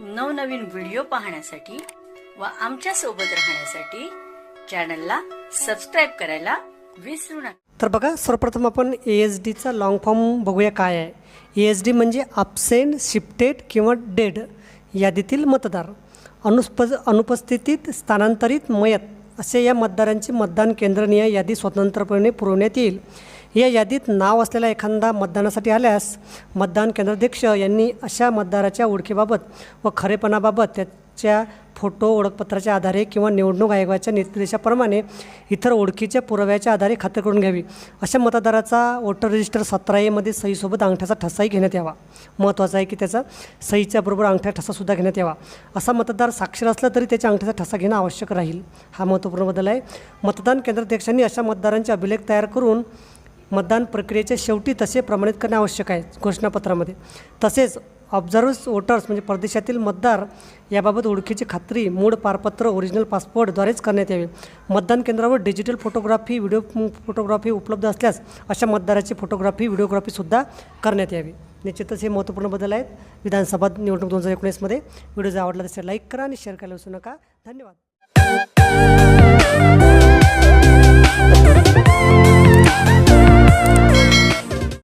नवनवीन व्हिडिओ पाहण्यासाठी व आमच्यासोबत राहण्यासाठी चॅनलला सबस्क्राईब करायला विसरू नका. तर बघा सर्वप्रथम आपण ए एस डीचा लॉंग फॉर्म बघूया काय आहे. ए एस डी म्हणजे absent शिफ्टेड किंवा डेड यादीतील मतदार. अनुस्प अनुपस्थितीत स्थानांतरित मयत असे या मतदारांची मतदान केंद्रनिहाय यादी स्वतंत्रपणे पुरवण्यात येईल. या यादीत नाव असलेला एखादा मतदानासाठी आल्यास मतदान केंद्राध्यक्ष यांनी अशा मतदाराच्या ओळखीबाबत व खरेपणाबाबत त्याच्या फोटो ओळखपत्राच्या आधारे किंवा निवडणूक आयोगाच्या निर्देशाप्रमाणे इतर ओळखीच्या पुराव्याच्या आधारे खात्री करून घ्यावी. अशा मतदाराचा वोटर रजिस्टर सतरा एमध्ये सहीसोबत अंगठ्याचा ठसाही घेण्यात यावा. महत्त्वाचं आहे की त्याचा सहीच्या बरोबर अंगठ्या ठसासुद्धा घेण्यात यावा. असा मतदार साक्षर असला तरी त्याच्या अंगठ्याचा ठसा घेणं आवश्यक राहील. हा महत्त्वपूर्ण बदल आहे. मतदान केंद्राध्यक्षांनी अशा मतदारांचे अभिलेख तयार करून मतदान प्रक्रियेच्या शेवटी तसे प्रमाणित करणे आवश्यक आहे घोषणापत्रामध्ये. तसेच ऑब्झर्व्हर्स वोटर्स म्हणजे परदेशातील मतदार याबाबत ओळखीची खात्री मूळ पारपत्र ओरिजिनल पासपोर्टद्वारेच करण्यात यावे. मतदान केंद्रावर डिजिटल फोटोग्राफी व्हिडिओ फोटोग्राफी उपलब्ध असल्यास अशा मतदाराची फोटोग्राफी व्हिडिओग्राफीसुद्धा करण्यात यावी. निश्चितच हे महत्त्वपूर्ण बदल आहेत. विधानसभा निवडणूक दोन हजार एकोणीसमध्ये. व्हिडिओ जर आवडला असेल लाईक करा आणि शेअर करायला विसरू नका. धन्यवाद.